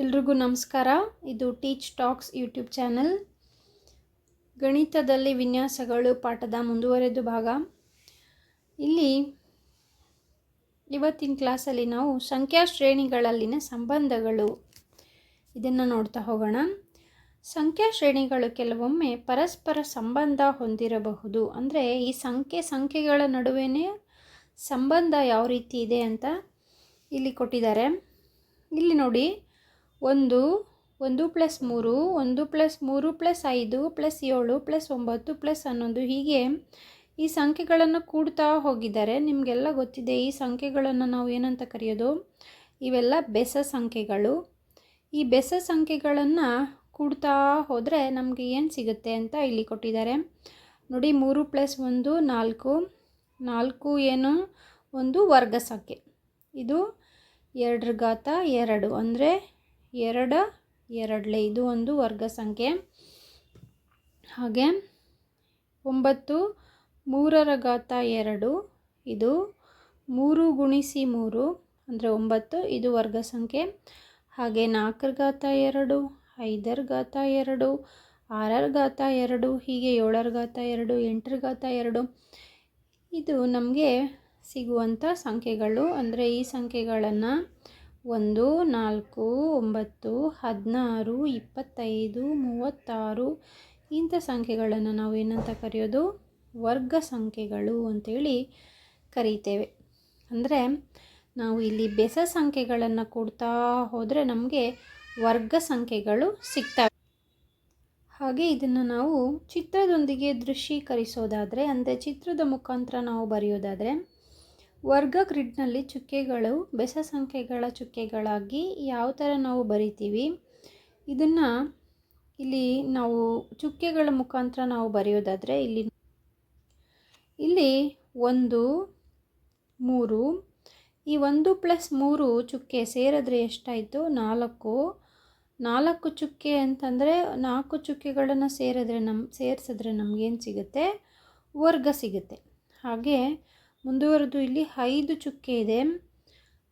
ಎಲ್ರಿಗೂ ನಮಸ್ಕಾರ. ಇದು ಟೀಚ್ ಟಾಕ್ಸ್ ಯೂಟ್ಯೂಬ್ ಚಾನಲ್ ಗಣಿತದಲ್ಲಿ ವಿನ್ಯಾಸಗಳು ಪಾಠದ ಮುಂದುವರೆದ ಭಾಗ. ಇಲ್ಲಿ ಇವತ್ತಿನ ಕ್ಲಾಸಲ್ಲಿ ನಾವು ಸಂಖ್ಯಾ ಶ್ರೇಣಿಗಳಲ್ಲಿನ ಸಂಬಂಧಗಳು. ಇದನ್ನು ನೋಡ್ತಾ ಹೋಗೋಣ. ಸಂಖ್ಯಾ ಶ್ರೇಣಿಗಳು ಕೆಲವೊಮ್ಮೆ ಪರಸ್ಪರ ಸಂಬಂಧ ಹೊಂದಿರಬಹುದು. ಅಂದರೆ ಈ ಸಂಖ್ಯೆ ಸಂಖ್ಯೆಗಳ ನಡುವೆನೇ ಸಂಬಂಧ ಯಾವ ರೀತಿ ಇದೆ ಅಂತ ಇಲ್ಲಿ ಕೊಟ್ಟಿದ್ದಾರೆ. ಇಲ್ಲಿ ನೋಡಿ ಒಂದು ಒಂದು ಪ್ಲಸ್ ಮೂರು, ಒಂದು ಪ್ಲಸ್ ಮೂರು ಪ್ಲಸ್ ಐದು ಪ್ಲಸ್ ಏಳು ಪ್ಲಸ್ ಒಂಬತ್ತು ಪ್ಲಸ್ ಹನ್ನೊಂದು ಹೀಗೆ ಈ ಸಂಖ್ಯೆಗಳನ್ನು ಕೂಡ್ತಾ ಹೋಗಿದ್ದಾರೆ. ನಿಮಗೆಲ್ಲ ಗೊತ್ತಿದೆ ಈ ಸಂಖ್ಯೆಗಳನ್ನು ನಾವು ಏನಂತ ಕರೆಯೋದು? ಇವೆಲ್ಲ ಬೆಸ ಸಂಖ್ಯೆಗಳು. ಈ ಬೆಸ ಸಂಖ್ಯೆಗಳನ್ನು ಕೂಡ್ತಾ ಹೋದರೆ ನಮಗೆ ಏನು ಸಿಗುತ್ತೆ ಅಂತ ಇಲ್ಲಿ ಕೊಟ್ಟಿದ್ದಾರೆ. ನೋಡಿ, ಮೂರು ಪ್ಲಸ್ ಒಂದು, ನಾಲ್ಕು. ನಾಲ್ಕು ಏನು? ಒಂದು ವರ್ಗ ಸಂಖ್ಯೆ. ಇದು ಎರಡರ ಘಾತ ಎರಡು. ಅಂದರೆ ಎರಡು, ಎರಡಲೆ ಇದು ಒಂದು ವರ್ಗ ಸಂಖ್ಯೆ. ಹಾಗೆ ಒಂಬತ್ತು, ಮೂರರ ಘಾತ ಎರಡು, ಇದು ಮೂರು ಗುಣಿಸಿ ಮೂರು, ಅಂದರೆ ಒಂಬತ್ತು, ಇದು ವರ್ಗ ಸಂಖ್ಯೆ. ಹಾಗೆ ನಾಲ್ಕರ ಘಾತ ಎರಡು, ಐದರ ಘಾತ ಎರಡು, ಆರರ ಘಾತ ಎರಡು, ಹೀಗೆ ಏಳರ ಘಾತ ಎರಡು, ಎಂಟರ ಘಾತ ಎರಡು. ಇದು ನಮಗೆ ಸಿಗುವಂಥ ಸಂಖ್ಯೆಗಳು. ಅಂದರೆ ಈ ಸಂಖ್ಯೆಗಳನ್ನು ಒಂದು, ನಾಲ್ಕು, ಒಂಬತ್ತು, ಹದಿನಾರು, ಇಪ್ಪತ್ತೈದು, ಮೂವತ್ತಾರು ಇಂಥ ಸಂಖ್ಯೆಗಳನ್ನು ನಾವು ಏನಂತ ಕರೆಯೋದು? ವರ್ಗ ಸಂಖ್ಯೆಗಳು ಅಂತೇಳಿ ಕರೀತೇವೆ. ಅಂದರೆ ನಾವು ಇಲ್ಲಿ ಬೆಸ ಸಂಖ್ಯೆಗಳನ್ನು ಕೊಡ್ತಾ ಹೋದರೆ ನಮಗೆ ವರ್ಗ ಸಂಖ್ಯೆಗಳು ಸಿಗ್ತವೆ. ಹಾಗೆ ಇದನ್ನು ನಾವು ಚಿತ್ರದೊಂದಿಗೆ ದೃಶ್ಯೀಕರಿಸೋದಾದರೆ, ಅಂದರೆ ಚಿತ್ರದ ಮುಖಾಂತರ ನಾವು ಬರೆಯೋದಾದರೆ ವರ್ಗ ಗ್ರಿಡ್ನಲ್ಲಿ ಚುಕ್ಕೆಗಳು, ಬೆಸ ಸಂಖ್ಯೆಗಳ ಚುಕ್ಕೆಗಳಾಗಿ ಯಾವ ಥರ ನಾವು ಬರಿತೀವಿ? ಇದನ್ನು ಇಲ್ಲಿ ನಾವು ಚುಕ್ಕೆಗಳ ಮುಖಾಂತರ ನಾವು ಬರೆಯೋದಾದರೆ ಇಲ್ಲಿ ಇಲ್ಲಿ ಒಂದು, ಮೂರು, ಈ ಒಂದು ಪ್ಲಸ್ ಮೂರು ಚುಕ್ಕೆ ಸೇರಿದ್ರೆ ಎಷ್ಟಾಯಿತು? ನಾಲ್ಕು. ನಾಲ್ಕು ಚುಕ್ಕೆ ಅಂತಂದರೆ ನಾಲ್ಕು ಚುಕ್ಕೆಗಳನ್ನು ಸೇರಿದ್ರೆ ನಮ್ಮ ಸೇರಿಸಿದ್ರೆ ನಮಗೇನು ಸಿಗುತ್ತೆ? ವರ್ಗ ಸಿಗುತ್ತೆ. ಹಾಗೆ ಮುಂದುವರೆದು ಇಲ್ಲಿ ಐದು ಚುಕ್ಕೆ ಇದೆ.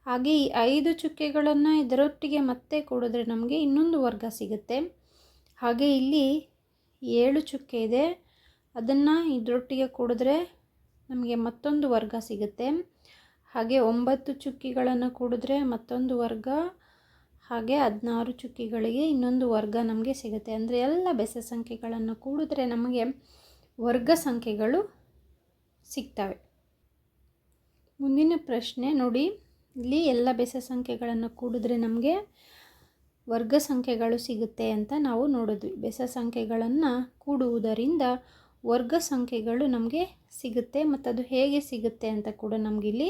ಹಾಗೆ ಈ ಐದು ಚುಕ್ಕೆಗಳನ್ನು ಇದರೊಟ್ಟಿಗೆ ಮತ್ತೆ ಕೊಡಿದ್ರೆ ನಮಗೆ ಇನ್ನೊಂದು ವರ್ಗ ಸಿಗುತ್ತೆ. ಹಾಗೆ ಇಲ್ಲಿ ಏಳು ಚುಕ್ಕೆ ಇದೆ. ಅದನ್ನು ಇದರೊಟ್ಟಿಗೆ ಕೂಡಿದ್ರೆ ನಮಗೆ ಮತ್ತೊಂದು ವರ್ಗ ಸಿಗುತ್ತೆ. ಹಾಗೆ ಒಂಬತ್ತು ಚುಕ್ಕಿಗಳನ್ನು ಕೂಡಿದ್ರೆ ಮತ್ತೊಂದು ವರ್ಗ, ಹಾಗೆ ಹದಿನಾರು ಚುಕ್ಕಿಗಳಿಗೆ ಇನ್ನೊಂದು ವರ್ಗ ನಮಗೆ ಸಿಗುತ್ತೆ. ಅಂದರೆ ಎಲ್ಲ ಬೆಸ ಸಂಖ್ಯೆಗಳನ್ನು ಕೂಡಿದ್ರೆ ನಮಗೆ ವರ್ಗ ಸಂಖ್ಯೆಗಳು ಸಿಗ್ತವೆ. ಮುಂದಿನ ಪ್ರಶ್ನೆ ನೋಡಿ. ಇಲ್ಲಿ ಎಲ್ಲ ಬೆಸ ಸಂಖ್ಯೆಗಳನ್ನು ಕೂಡಿದ್ರೆ ನಮಗೆ ವರ್ಗ ಸಂಖ್ಯೆಗಳು ಸಿಗುತ್ತೆ ಅಂತ ನಾವು ನೋಡಿದ್ವಿ ಬೆಸ ಸಂಖ್ಯೆಗಳನ್ನು ಕೂಡುವುದರಿಂದ ವರ್ಗ ಸಂಖ್ಯೆಗಳು ನಮಗೆ ಸಿಗುತ್ತೆ ಮತ್ತು ಅದು ಹೇಗೆ ಸಿಗುತ್ತೆ ಅಂತ ಕೂಡ ನಮಗಿಲ್ಲಿ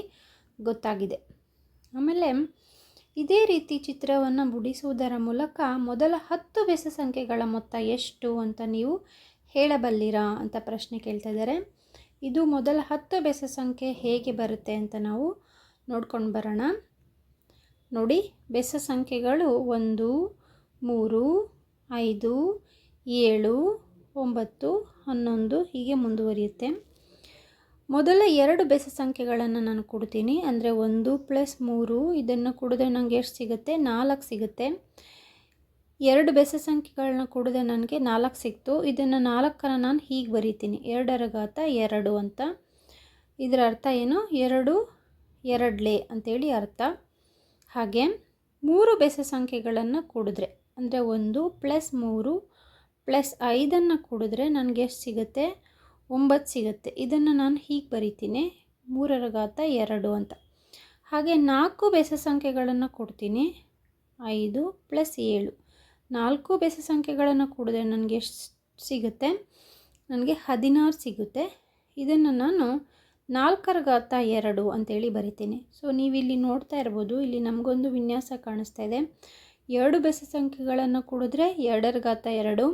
ಗೊತ್ತಾಗಿದೆ. ಆಮೇಲೆ ಇದೇ ರೀತಿ ಚಿತ್ರವನ್ನು ಬಿಡಿಸುವುದರ ಮೂಲಕ ಮೊದಲ ಹತ್ತು ಬೆಸ ಸಂಖ್ಯೆಗಳ ಮೊತ್ತ ಎಷ್ಟು ಅಂತ ನೀವು ಹೇಳಬಲ್ಲಿರಾ ಅಂತ ಪ್ರಶ್ನೆ ಕೇಳ್ತಾ ಇದ್ದಾರೆ. ಇದು ಮೊದಲ ಹತ್ತು ಬೆಸ ಸಂಖ್ಯೆ ಹೇಗೆ ಬರುತ್ತೆ ಅಂತ ನಾವು ನೋಡ್ಕೊಂಡು ಬರೋಣ. ನೋಡಿ, ಬೆಸ ಸಂಖ್ಯೆಗಳು ಒಂದು, ಮೂರು, ಐದು, ಏಳು, ಒಂಬತ್ತು, ಹನ್ನೊಂದು ಹೀಗೆ ಮುಂದುವರಿಯುತ್ತೆ. ಮೊದಲ ಎರಡು ಬೆಸ ಸಂಖ್ಯೆಗಳನ್ನು ನಾನು ಕೊಡ್ತೀನಿ. ಅಂದರೆ ಒಂದು ಪ್ಲಸ್ ಮೂರು, ಇದನ್ನು ಕುಡಿದ್ರೆ ನನಗೆ ಎಷ್ಟು ಸಿಗುತ್ತೆ? ನಾಲ್ಕು ಸಿಗುತ್ತೆ. ಎರಡು ಬೆಸ ಸಂಖ್ಯೆಗಳನ್ನ ಕೊಡದೆ ನನಗೆ ನಾಲ್ಕು ಸಿಕ್ತು. ಇದನ್ನು ನಾಲ್ಕನ್ನು ನಾನು ಹೀಗೆ ಬರೀತೀನಿ. ಎರಡರ ಘಾತ ಎರಡು ಅಂತ. ಇದರ ಅರ್ಥ ಏನು? ಎರಡು, ಎರಡ್ಲೆ ಅಂತೇಳಿ ಅರ್ಥ. ಹಾಗೆ ಮೂರು ಬೆಸ ಸಂಖ್ಯೆಗಳನ್ನು ಕೂಡಿದ್ರೆ, ಅಂದರೆ ಒಂದು ಪ್ಲಸ್ ಮೂರು ಪ್ಲಸ್ ಐದನ್ನು ಕೂಡಿದ್ರೆ ನನಗೆ ಎಷ್ಟು ಸಿಗುತ್ತೆ? ಒಂಬತ್ತು ಸಿಗುತ್ತೆ. ಇದನ್ನು ನಾನು ಹೀಗೆ ಬರೀತೀನಿ. ಮೂರರ ಘಾತ ಎರಡು ಅಂತ. ಹಾಗೆ ನಾಲ್ಕು ಬೆಸ ಸಂಖ್ಯೆಗಳನ್ನು ಕೊಡ್ತೀನಿ. ಐದು ಪ್ಲಸ್ ಏಳು. ನಾಲ್ಕು ಬೆಸ ಸಂಖ್ಯೆಗಳನ್ನು ಕೂಡಿದ್ರೆ ನನಗೆ ಎಷ್ಟು ಸಿಗುತ್ತೆ? ನನಗೆ ಹದಿನಾರು ಸಿಗುತ್ತೆ. ಇದನ್ನು ನಾನು ನಾಲ್ಕರ ಘಾತ ಎರಡು ಅಂತೇಳಿ ಬರಿತೀನಿ. ಸೊ ನೀವಿಲ್ಲಿ ನೋಡ್ತಾ ಇರ್ಬೋದು, ಇಲ್ಲಿ ನಮಗೊಂದು ವಿನ್ಯಾಸ ಕಾಣಿಸ್ತಾ ಇದೆ. ಎರಡು ಬೆಸ ಸಂಖ್ಯೆಗಳನ್ನು ಕೂಡಿದ್ರೆ ಎರಡರ ಘಾತ ಎರಡು,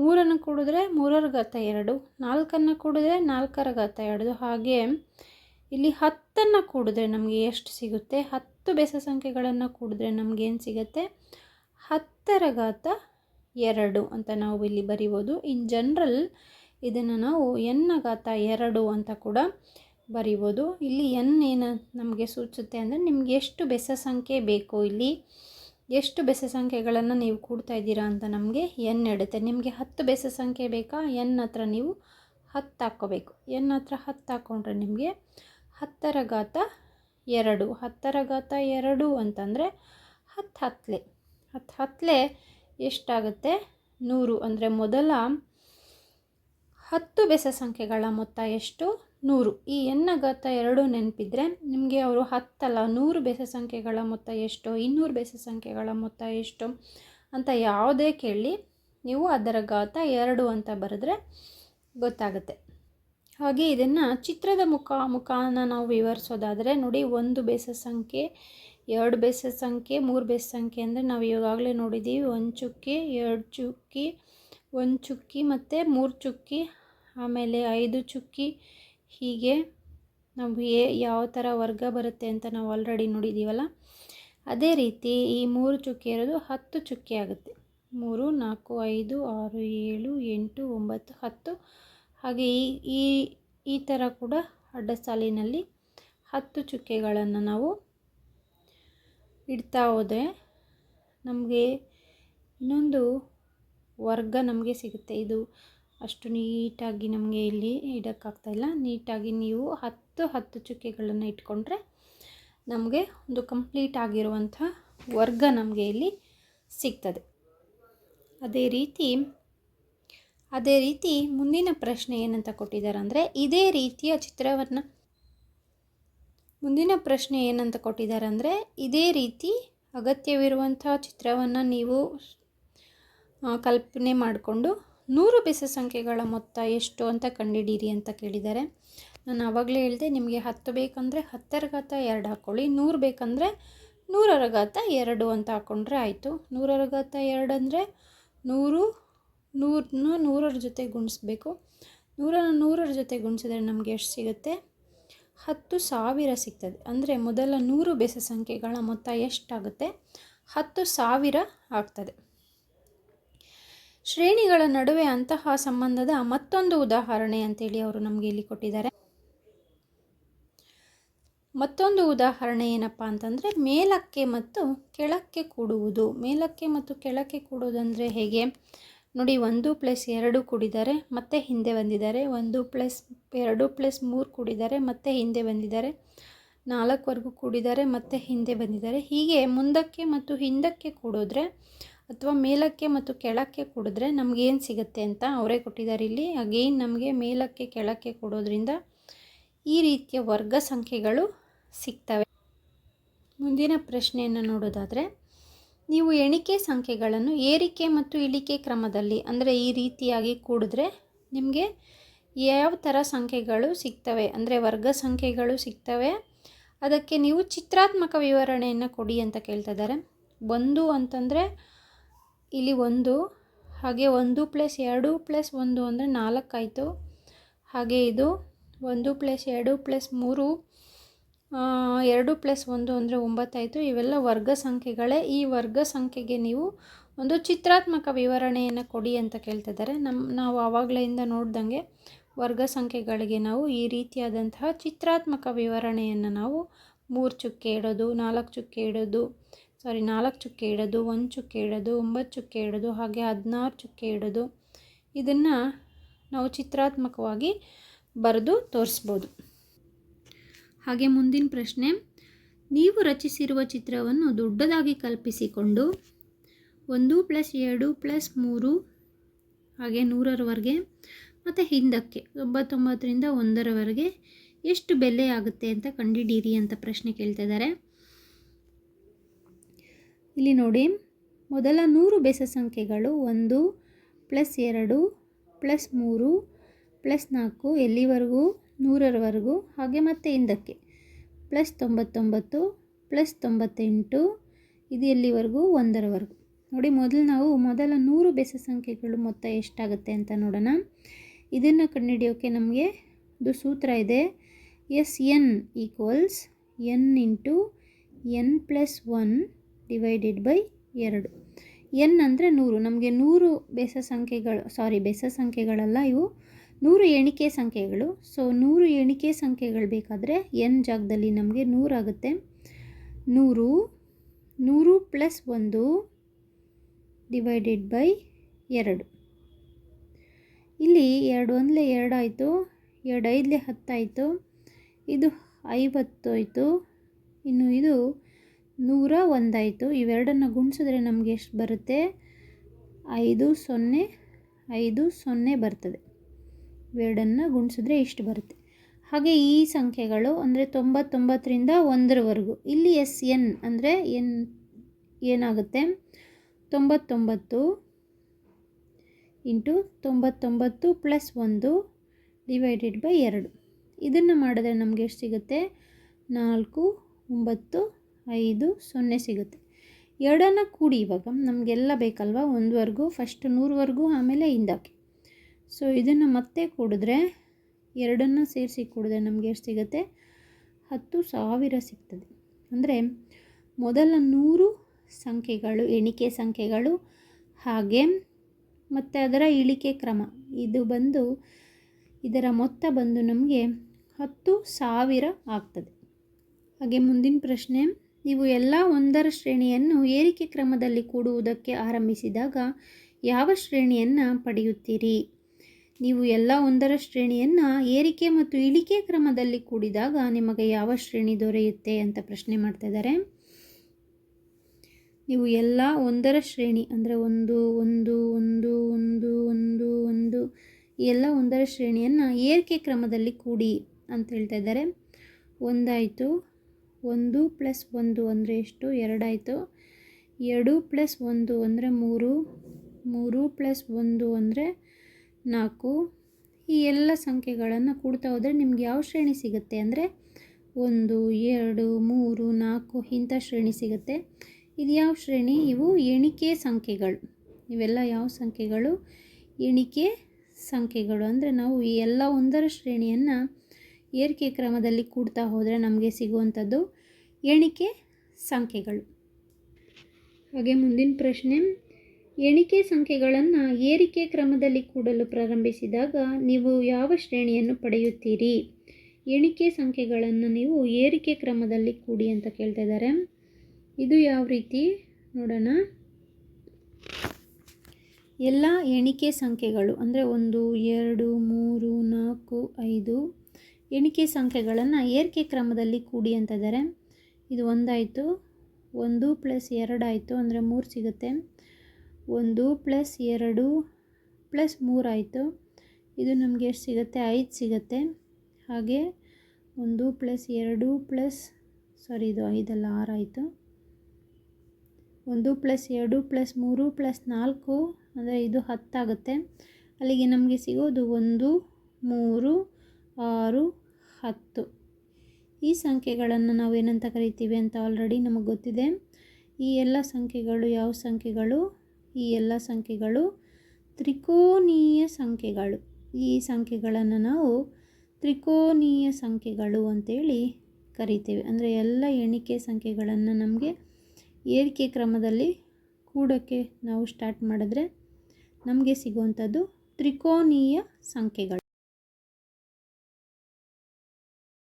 ಮೂರನ್ನು ಕೂಡಿದ್ರೆ ಮೂರರ ಘಾತ ಎರಡು, ನಾಲ್ಕನ್ನು ಕೂಡಿದ್ರೆ ನಾಲ್ಕರ ಘಾತ ಎರಡು. ಹಾಗೆ ಇಲ್ಲಿ ಹತ್ತನ್ನು ಕೂಡಿದ್ರೆ ನಮಗೆ ಎಷ್ಟು ಸಿಗುತ್ತೆ? ಹತ್ತು ಬೆಸ ಸಂಖ್ಯೆಗಳನ್ನು ಕೂಡಿದ್ರೆ ನಮಗೇನು ಸಿಗುತ್ತೆ? ಹತ್ತರ ಘಾತ ಎರಡು ಅಂತ ನಾವು ಇಲ್ಲಿ ಬರಿಬೋದು. ಇನ್ ಜನರಲ್ ಇದನ್ನು ನಾವು ಎನ್ನ ಘಾತ ಎರಡು ಅಂತ ಕೂಡ ಬರಿಬೋದು. ಇಲ್ಲಿ ಎನ್ ಏನು ನಮಗೆ ಸೂಚಿಸುತ್ತೆ ಅಂದರೆ ನಿಮಗೆ ಎಷ್ಟು ಬೆಸ ಸಂಖ್ಯೆ ಬೇಕು ಇಲ್ಲಿ, ಎಷ್ಟು ಬೆಸ ಸಂಖ್ಯೆಗಳನ್ನು ನೀವು ಕೂಡ್ತಾ ಇದ್ದೀರಾ ಅಂತ ನಮಗೆ ಎನ್ ಇಡುತ್ತೆ ನಿಮಗೆ ಹತ್ತು ಬೆಸ ಸಂಖ್ಯೆ ಬೇಕಾ? ಎನ್ ಹತ್ರ ನೀವು ಹತ್ತು ಹಾಕ್ಕೋಬೇಕು. ಎನ್ ಹತ್ರ ಹತ್ತು ಹಾಕ್ಕೊಂಡ್ರೆ ನಿಮಗೆ ಹತ್ತರ ಘಾತ ಎರಡು. ಹತ್ತರ ಘಾತ ಎರಡು ಅಂತಂದರೆ ಹತ್ತು ಹತ್ತಲೆ. ಹತ್ತು ಹತ್ತಲೆ ಎಷ್ಟಾಗುತ್ತೆ? ನೂರು. ಅಂದರೆ ಮೊದಲ ಹತ್ತು ಬೆಸ ಸಂಖ್ಯೆಗಳ ಮೊತ್ತ ಎಷ್ಟು? ನೂರು. ಈ ಎನ್ನ ಗಾತ ಎರಡು ನೆನಪಿದ್ರೆ ನಿಮಗೆ ಅವರು ಹತ್ತಲ್ಲ, ನೂರು ಬೆಸ ಸಂಖ್ಯೆಗಳ ಮೊತ್ತ ಎಷ್ಟು, ಇನ್ನೂರು ಬೆಸ ಸಂಖ್ಯೆಗಳ ಮೊತ್ತ ಎಷ್ಟು ಅಂತ ಯಾವುದೇ ಕೇಳಿ ನೀವು ಅದರ ಗಾತ ಎರಡು ಅಂತ ಬರೆದ್ರೆ ಗೊತ್ತಾಗುತ್ತೆ. ಹಾಗೆ ಇದನ್ನು ಚಿತ್ರದ ಮುಖ ಮುಖಾನ ನಾವು ವಿವರಿಸೋದಾದರೆ ನೋಡಿ, ಒಂದು ಬೇಸ ಸಂಖ್ಯೆ ಎರಡು ಬೇಸ ಸಂಖ್ಯೆ, ಮೂರು ಬೇಸ ಸಂಖ್ಯೆ ಅಂದರೆ ನಾವು ಈಗಾಗಲೇ ನೋಡಿದ್ದೀವಿ ಒಂದು ಚುಕ್ಕಿ, ಎರಡು ಚುಕ್ಕಿ, ಒಂದು ಚುಕ್ಕಿ ಮತ್ತು ಮೂರು ಚುಕ್ಕಿ, ಆಮೇಲೆ ಐದು ಚುಕ್ಕಿ. ಹೀಗೆ ನಾವು ಏ ಯಾವ ಥರ ವರ್ಗ ಬರುತ್ತೆ ಅಂತ ನಾವು ಆಲ್ರೆಡಿ ನೋಡಿದ್ದೀವಲ್ಲ ಅದೇ ರೀತಿ ಈ ಮೂರು ಚುಕ್ಕಿ ಇರೋದು ಹತ್ತು ಚುಕ್ಕಿ ಆಗುತ್ತೆ. ಮೂರು, ನಾಲ್ಕು, ಐದು, ಆರು, ಏಳು, ಎಂಟು, ಒಂಬತ್ತು, ಹತ್ತು. ಹಾಗೆ ಈ ಈ ಈ ಥರ ಕೂಡ ಅಡ್ಡ ಸಾಲಿನಲ್ಲಿ ಹತ್ತು ಚುಕ್ಕೆಗಳನ್ನು ನಾವು ಇಡ್ತಾ ಹೋದರೆ ನಮಗೆ ಇನ್ನೊಂದು ವರ್ಗ ನಮಗೆ ಸಿಗುತ್ತೆ. ಇದು ಅಷ್ಟು ನೀಟಾಗಿ ನಮಗೆ ಇಲ್ಲಿ ಇಡೋಕ್ಕಾಗ್ತಾಯಿಲ್ಲ ನೀಟಾಗಿ ನೀವು ಹತ್ತು ಹತ್ತು ಚುಕ್ಕೆಗಳನ್ನು ಇಟ್ಕೊಂಡ್ರೆ ನಮಗೆ ಒಂದು ಕಂಪ್ಲೀಟ್ ಆಗಿರುವಂಥ ವರ್ಗ ನಮಗೆ ಇಲ್ಲಿ ಸಿಗ್ತದೆ. ಅದೇ ರೀತಿ ಅದೇ ರೀತಿ ಮುಂದಿನ ಪ್ರಶ್ನೆ ಏನಂತ ಕೊಟ್ಟಿದ್ದಾರೆ ಅಂದರೆ, ಇದೇ ರೀತಿಯ ಚಿತ್ರವನ್ನು ಮುಂದಿನ ಪ್ರಶ್ನೆ ಏನಂತ ಕೊಟ್ಟಿದ್ದಾರೆ ಅಂದರೆ, ಇದೇ ರೀತಿ ಅಗತ್ಯವಿರುವಂಥ ಚಿತ್ರವನ್ನು ನೀವು ಕಲ್ಪನೆ ಮಾಡಿಕೊಂಡು ನೂರು ಬೆಸ ಸಂಖ್ಯೆಗಳ ಮೊತ್ತ ಎಷ್ಟು ಅಂತ ಕಂಡುಹಿಡೀರಿ ಅಂತ ಕೇಳಿದ್ದಾರೆ. ನಾನು ಆವಾಗಲೇ ಹೇಳಿದೆ, ನಿಮಗೆ ಹತ್ತು ಬೇಕಂದರೆ ಹತ್ತರ ಘಾತ ಎರಡು ಹಾಕ್ಕೊಳ್ಳಿ ನೂರು ಬೇಕಂದರೆ ನೂರರ ಘಾತ ಎರಡು ಅಂತ ಹಾಕ್ಕೊಂಡ್ರೆ ಆಯಿತು. ನೂರರ ಘಾತ ಎರಡು ಅಂದರೆ ನೂರು, ನೂರನ್ನ ನೂರರ ಜೊತೆ ಗುಣಿಸ್ಬೇಕು. ನೂರನ್ನು ನೂರರ ಜೊತೆ ಗುಣಿಸಿದ್ರೆ ನಮಗೆ ಎಷ್ಟು ಸಿಗುತ್ತೆ? ಹತ್ತು ಸಾವಿರ ಸಿಗ್ತದೆ. ಅಂದರೆ ಮೊದಲ ನೂರು ಬೆಸ ಸಂಖ್ಯೆಗಳ ಮೊತ್ತ ಎಷ್ಟಾಗುತ್ತೆ? ಹತ್ತು ಸಾವಿರ ಆಗ್ತದೆ. ಶ್ರೇಣಿಗಳ ನಡುವೆ ಅಂತಹ ಸಂಬಂಧದ ಮತ್ತೊಂದು ಉದಾಹರಣೆ ಅಂತೇಳಿ ಅವರು ನಮಗೆ ಇಲ್ಲಿ ಕೊಟ್ಟಿದ್ದಾರೆ. ಮತ್ತೊಂದು ಉದಾಹರಣೆ ಏನಪ್ಪ ಅಂತಂದರೆ ಮೇಲಕ್ಕೆ ಮತ್ತು ಕೆಳಕ್ಕೆ ಕೂಡುವುದು. ಮೇಲಕ್ಕೆ ಮತ್ತು ಕೆಳಕ್ಕೆ ಕೂಡುವುದಂದರೆ ಹೇಗೆ? ನೋಡಿ ಒಂದು ಪ್ಲಸ್ ಎರಡು ಕೂಡಿದ್ದಾರೆ ಮತ್ತೆ ಹಿಂದೆ ಬಂದಿದ್ದಾರೆ. ಒಂದು ಪ್ಲಸ್ ಎರಡು ಪ್ಲಸ್ ಮೂರು ಕೂಡಿದ್ದಾರೆ ಮತ್ತೆ ಹಿಂದೆ ಬಂದಿದ್ದಾರೆ. ನಾಲ್ಕುವರೆಗೂ ಕೂಡಿದ್ದಾರೆ ಮತ್ತೆ ಹಿಂದೆ ಬಂದಿದ್ದಾರೆ. ಹೀಗೆ ಮುಂದಕ್ಕೆ ಮತ್ತು ಹಿಂದಕ್ಕೆ ಕೂಡಿದ್ರೆ ಅಥವಾ ಮೇಲಕ್ಕೆ ಮತ್ತು ಕೆಳಕ್ಕೆ ಕೂಡಿದ್ರೆ ನಮಗೇನು ಸಿಗುತ್ತೆ ಅಂತ ಅವರೇ ಕೊಟ್ಟಿದ್ದಾರೆ ಇಲ್ಲಿ. ಅಗೇನ್ ನಮಗೆ ಮೇಲಕ್ಕೆ ಕೆಳಕ್ಕೆ ಕೊಡೋದ್ರಿಂದ ಈ ರೀತಿಯ ವರ್ಗ ಸಂಖ್ಯೆಗಳು ಸಿಗ್ತವೆ. ಮುಂದಿನ ಪ್ರಶ್ನೆಯನ್ನು ನೋಡೋದಾದರೆ ನೀವು ಎಣಿಕೆ ಸಂಖ್ಯೆಗಳನ್ನು ಏರಿಕೆ ಮತ್ತು ಇಳಿಕೆ ಕ್ರಮದಲ್ಲಿ ಅಂದರೆ ಈ ರೀತಿಯಾಗಿ ಕೂಡಿದ್ರೆ ನಿಮಗೆ ಯಾವ ಥರ ಸಂಖ್ಯೆಗಳು ಸಿಗ್ತವೆ? ಅಂದರೆ ವರ್ಗ ಸಂಖ್ಯೆಗಳು ಸಿಗ್ತವೆ. ಅದಕ್ಕೆ ನೀವು ಚಿತ್ರಾತ್ಮಕ ವಿವರಣೆಯನ್ನು ಕೊಡಿ ಅಂತ ಕೇಳ್ತಾ ಇದ್ದಾರೆ. ಒಂದು ಅಂತಂದರೆ ಇಲ್ಲಿ ಒಂದು, ಹಾಗೆ ಒಂದು ಪ್ಲಸ್ ಎರಡು ಪ್ಲಸ್ ಒಂದು ಅಂದರೆ ನಾಲ್ಕಾಯಿತು ಹಾಗೆ ಇದು ಒಂದು ಪ್ಲಸ್ ಎರಡು ಪ್ಲಸ್ ಮೂರು ಎರಡು ಪ್ಲಸ್ ಒಂದು ಅಂದರೆ ಒಂಬತ್ತಾಯಿತು. ಇವೆಲ್ಲ ವರ್ಗ ಸಂಖ್ಯೆಗಳೇ. ಈ ವರ್ಗ ಸಂಖ್ಯೆಗೆ ನೀವು ಒಂದು ಚಿತ್ರಾತ್ಮಕ ವಿವರಣೆಯನ್ನು ಕೊಡಿ ಅಂತ ಕೇಳ್ತಿದ್ದಾರೆ. ನಮ್ಮ ನಾವು ಆವಾಗಲೆಯಿಂದ ನೋಡ್ದಂಗೆ ವರ್ಗ ಸಂಖ್ಯೆಗಳಿಗೆ ನಾವು ಈ ರೀತಿಯಾದಂತಹ ಚಿತ್ರಾತ್ಮಕ ವಿವರಣೆಯನ್ನು ನಾವು ಮೂರು ಚುಕ್ಕೆ ಇಡೋದು, ನಾಲ್ಕು ಚುಕ್ಕೆ ಇಡೋದು ಸಾರಿ ನಾಲ್ಕು ಚುಕ್ಕೆ ಇಡೋದು, ಒಂದು ಚುಕ್ಕೆ ಇಡೋದು, ಒಂಬತ್ತು ಚುಕ್ಕೆ ಇಡೋದು, ಹಾಗೆ ಹದಿನಾರು ಚುಕ್ಕೆ ಇಡೋದು. ಇದನ್ನು ನಾವು ಚಿತ್ರಾತ್ಮಕವಾಗಿ ಬರೆದು ತೋರಿಸ್ಬೋದು. ಹಾಗೆ ಮುಂದಿನ ಪ್ರಶ್ನೆ. ನೀವು ರಚಿಸಿರುವ ಚಿತ್ರವನ್ನು ದೊಡ್ಡದಾಗಿ ಕಲ್ಪಿಸಿಕೊಂಡು ಒಂದು ಪ್ಲಸ್ ಎರಡು ಪ್ಲಸ್ ಮೂರು ಹಾಗೆ ನೂರರವರೆಗೆ ಮತ್ತು ಹಿಂದಕ್ಕೆ ಒಂಬತ್ತೊಂಬತ್ತರಿಂದ ಒಂದರವರೆಗೆ ಎಷ್ಟು ಬೆಲೆ ಆಗುತ್ತೆ ಅಂತ ಕಂಡಿಡೀರಿ ಅಂತ ಪ್ರಶ್ನೆ ಕೇಳ್ತಿದ್ದಾರೆ. ಇಲ್ಲಿ ನೋಡಿ, ಮೊದಲ ನೂರು ಬೆಸ ಸಂಖ್ಯೆಗಳು ಒಂದು ಪ್ಲಸ್ ಎರಡು ಪ್ಲಸ್ ಮೂರು ಪ್ಲಸ್ ನಾಲ್ಕು ಎಲ್ಲಿವರೆಗೂ? ನೂರರವರೆಗೂ, ಹಾಗೆ ಮತ್ತೆ ಹಿಂದಕ್ಕೆ. ಪ್ಲಸ್ ತೊಂಬತ್ತೊಂಬತ್ತು, ಪ್ಲಸ್ ತೊಂಬತ್ತೆಂಟು, ಇದು ಎಲ್ಲಿವರೆಗೂ? ಒಂದರವರೆಗೂ. ನೋಡಿ, ಮೊದಲು ನಾವು ಮೊದಲ ನೂರು ಬೆಸ ಸಂಖ್ಯೆಗಳು ಮೊತ್ತ ಎಷ್ಟಾಗುತ್ತೆ ಅಂತ ನೋಡೋಣ. ಇದನ್ನು ಕಂಡುಹಿಡಿಯೋಕ್ಕೆ ನಮಗೆ ಒಂದು ಸೂತ್ರ ಇದೆ. S, N equals N into N plus one divided by ಎರಡು. ಎನ್ ಅಂದರೆ ನೂರು. ನಮಗೆ ನೂರು ಬೆಸ ಸಂಖ್ಯೆಗಳು, ಸಾರಿ, ಬೆಸ ಸಂಖ್ಯೆಗಳಲ್ಲ ಇವು. ನೂರು ಎಣಿಕೆ ಸಂಖ್ಯೆಗಳು. ಸೊ ನೂರು ಎಣಿಕೆ ಸಂಖ್ಯೆಗಳು ಬೇಕಾದರೆ ಎನ್ ಜಾಗದಲ್ಲಿ ನಮಗೆ ನೂರಾಗುತ್ತೆ ನೂರು ನೂರು ಪ್ಲಸ್ ಒಂದು ಡಿವೈಡೆಡ್ ಬೈ ಎರಡು. ಇಲ್ಲಿ ಎರಡು ಒಂದಲೇ ಎರಡಾಯಿತು ಎರಡು ಐದಲೆ ಹತ್ತಾಯಿತು ಇದು ಐವತ್ತು ಆಯಿತು, ಇನ್ನು ಇದು ನೂರ ಒಂದಾಯಿತು ಇವೆರಡನ್ನು ಗುಣಿಸಿದ್ರೆ ನಮಗೆ ಎಷ್ಟು ಬರುತ್ತೆ? ಐದು ಸೊನ್ನೆ ಐದು ಸೊನ್ನೆ ಬರ್ತದೆ. ಇವೆರಡನ್ನು ಗುಣಿಸಿದ್ರೆ ಇಷ್ಟು ಬರುತ್ತೆ. ಹಾಗೆ ಈ ಸಂಖ್ಯೆಗಳು ಅಂದರೆ ತೊಂಬತ್ತೊಂಬತ್ತರಿಂದ ಒಂದರವರೆಗೂ. ಇಲ್ಲಿ ಎಸ್ ಎನ್ ಅಂದರೆ ಎನ್ ಏನಾಗುತ್ತೆ? ತೊಂಬತ್ತೊಂಬತ್ತು ಇಂಟು ತೊಂಬತ್ತೊಂಬತ್ತು ಪ್ಲಸ್ ಒಂದು ಡಿವೈಡೆಡ್ ಬೈ ಎರಡು. ಇದನ್ನು ಮಾಡಿದ್ರೆ ನಮಗೆ ಎಷ್ಟು ಸಿಗುತ್ತೆ? ನಾಲ್ಕು, ಒಂಬತ್ತು, ಐದು, ಸೊನ್ನೆ ಸಿಗುತ್ತೆ. ಎರಡನ್ನು ಕೂಡಿ ಇವಾಗ ನಮಗೆಲ್ಲ ಬೇಕಲ್ವ? ಒಂದುವರೆಗೂ ಫಸ್ಟ್ ನೂರವರೆಗೂ, ಆಮೇಲೆ ಹಿಂದಕ್ಕೆ ಸೊ ಇದನ್ನು ಮತ್ತೆ ಕೂಡಿದ್ರೆ ಎರಡನ್ನು ಸೇರಿಸಿ ಕೂಡಿದ್ರೆ ನಮಗೆ ಎಷ್ಟು ಸಿಗುತ್ತೆ? ಹತ್ತು ಸಾವಿರ ಸಿಗ್ತದೆ. ಅಂದರೆ ಮೊದಲ ನೂರು ಸಂಖ್ಯೆಗಳು, ಎಣಿಕೆ ಸಂಖ್ಯೆಗಳು, ಹಾಗೆ ಮತ್ತು ಅದರ ಇಳಿಕೆ ಕ್ರಮ. ಇದು ಬಂದು, ಇದರ ಮೊತ್ತ ಬಂದು ನಮಗೆ ಹತ್ತು ಸಾವಿರ ಆಗ್ತದೆ. ಹಾಗೆ ಮುಂದಿನ ಪ್ರಶ್ನೆ, ನೀವು ಎಲ್ಲ ಒಂದರ ಶ್ರೇಣಿಯನ್ನು ಏರಿಕೆ ಕ್ರಮದಲ್ಲಿ ಕೂಡುವುದಕ್ಕೆ ಆರಂಭಿಸಿದಾಗ ಯಾವ ಶ್ರೇಣಿಯನ್ನು ಪಡೆಯುತ್ತೀರಿ? ನೀವು ಎಲ್ಲ ಒಂದರ ಶ್ರೇಣಿಯನ್ನು ಏರಿಕೆ ಮತ್ತು ಇಳಿಕೆ ಕ್ರಮದಲ್ಲಿ ಕೂಡಿದಾಗ ನಿಮಗೆ ಯಾವ ಶ್ರೇಣಿ ದೊರೆಯುತ್ತೆ ಅಂತ ಪ್ರಶ್ನೆ ಮಾಡ್ತಾ ಇದ್ದಾರೆ. ನೀವು ಎಲ್ಲ ಒಂದರ ಶ್ರೇಣಿ ಅಂದರೆ ಒಂದು ಒಂದು ಒಂದು ಒಂದು ಒಂದು ಒಂದು ಎಲ್ಲ ಒಂದರ ಶ್ರೇಣಿಯನ್ನು ಏರಿಕೆ ಕ್ರಮದಲ್ಲಿ ಕೂಡಿ ಅಂತ ಹೇಳ್ತಾ ಇದ್ದಾರೆ. ಒಂದಾಯಿತು. ಒಂದು ಪ್ಲಸ್ ಒಂದು ಅಂದರೆ ಎಷ್ಟು? ಎರಡಾಯಿತು. ಎರಡು ಪ್ಲಸ್ ಒಂದು ಅಂದರೆ ಮೂರು. ಮೂರು ಪ್ಲಸ್ ಒಂದು ಅಂದರೆ ನಾಲ್ಕು, ಈ ಎಲ್ಲ ಸಂಖ್ಯೆಗಳನ್ನು ಕೂಡ್ತಾ ಹೋದರೆ ನಿಮ್ಗೆ ಯಾವ ಶ್ರೇಣಿ ಸಿಗುತ್ತೆ ಅಂದರೆ ಒಂದು, ಎರಡು, ಮೂರು, ನಾಲ್ಕು ಇಂಥ ಶ್ರೇಣಿ ಸಿಗುತ್ತೆ. ಇದು ಯಾವ ಶ್ರೇಣಿ? ಇವು ಎಣಿಕೆ ಸಂಖ್ಯೆಗಳು. ಇವೆಲ್ಲ ಯಾವ ಸಂಖ್ಯೆಗಳು? ಎಣಿಕೆ ಸಂಖ್ಯೆಗಳು. ಅಂದರೆ ನಾವು ಈ ಎಲ್ಲ ಒಂದರ ಶ್ರೇಣಿಯನ್ನು ಏರಿಕೆ ಕ್ರಮದಲ್ಲಿ ಕೂಡ್ತಾ ಹೋದರೆ ನಮಗೆ ಸಿಗುವಂಥದ್ದು ಎಣಿಕೆ ಸಂಖ್ಯೆಗಳು. ಹಾಗೆ ಮುಂದಿನ ಪ್ರಶ್ನೆ. ಎಣಿಕೆ ಸಂಖ್ಯೆಗಳನ್ನು ಏರಿಕೆ ಕ್ರಮದಲ್ಲಿ ಕೂಡಲು ಪ್ರಾರಂಭಿಸಿದಾಗ ನೀವು ಯಾವ ಶ್ರೇಣಿಯನ್ನು ಪಡೆಯುತ್ತೀರಿ? ಎಣಿಕೆ ಸಂಖ್ಯೆಗಳನ್ನು ನೀವು ಏರಿಕೆ ಕ್ರಮದಲ್ಲಿ ಕೂಡಿ ಅಂತ ಕೇಳ್ತಾ ಇದ್ದಾರೆ. ಇದು ಯಾವ ರೀತಿ? ನೋಡೋಣ. ಎಲ್ಲ ಎಣಿಕೆ ಸಂಖ್ಯೆಗಳು ಅಂದರೆ ಒಂದು, ಎರಡು, ಮೂರು, ನಾಲ್ಕು, ಐದು ಎಣಿಕೆ ಸಂಖ್ಯೆಗಳನ್ನು ಏರಿಕೆ ಕ್ರಮದಲ್ಲಿ ಕೂಡಿ ಅಂತಿದ್ದಾರೆ ಇದು ಒಂದಾಯಿತು. ಒಂದು ಪ್ಲಸ್ ಎರಡಾಯಿತು ಅಂದರೆ ಮೂರು ಸಿಗುತ್ತೆ. ಒಂದು ಪ್ಲಸ್ ಎರಡು ಪ್ಲಸ್ ಮೂರಾಯಿತು ಇದು ನಮಗೆ ಎಷ್ಟು ಸಿಗುತ್ತೆ? ಐದು ಸಿಗುತ್ತೆ. ಹಾಗೆ ಒಂದು ಪ್ಲಸ್ ಎರಡು ಪ್ಲಸ್, ಸಾರಿ ಇದು ಐದಲ್ಲ ಆರಾಯಿತು ಒಂದು ಪ್ಲಸ್ ಎರಡು ಪ್ಲಸ್ ಮೂರು ಪ್ಲಸ್ ನಾಲ್ಕು, ಅಂದರೆ ಇದು ಹತ್ತಾಗುತ್ತೆ ಅಲ್ಲಿಗೆ ನಮಗೆ ಸಿಗೋದು ಒಂದು, ಮೂರು, ಆರು, ಹತ್ತು. ಈ ಸಂಖ್ಯೆಗಳನ್ನು ನಾವು ಏನಂತ ಕರಿತೀವಿ ಅಂತ ಆಲ್ರೆಡಿ ನಮಗೆ ಗೊತ್ತಿದೆ. ಈ ಎಲ್ಲ ಸಂಖ್ಯೆಗಳು ಯಾವ ಸಂಖ್ಯೆಗಳು? ಈ ಎಲ್ಲ ಸಂಖ್ಯೆಗಳು ತ್ರಿಕೋನೀಯ ಸಂಖ್ಯೆಗಳು. ಈ ಸಂಖ್ಯೆಗಳನ್ನು ನಾವು ತ್ರಿಕೋನೀಯ ಸಂಖ್ಯೆಗಳು ಅಂತೇಳಿ ಕರಿತೇವೆ. ಅಂದರೆ ಎಲ್ಲ ಎಣಿಕೆ ಸಂಖ್ಯೆಗಳನ್ನು ನಮಗೆ ಏರಿಕೆ ಕ್ರಮದಲ್ಲಿ ಕೂಡೋಕ್ಕೆ ನಾವು ಸ್ಟಾರ್ಟ್ ಮಾಡಿದ್ರೆ ನಮಗೆ ಸಿಗುವಂಥದ್ದು ತ್ರಿಕೋನೀಯ ಸಂಖ್ಯೆಗಳು.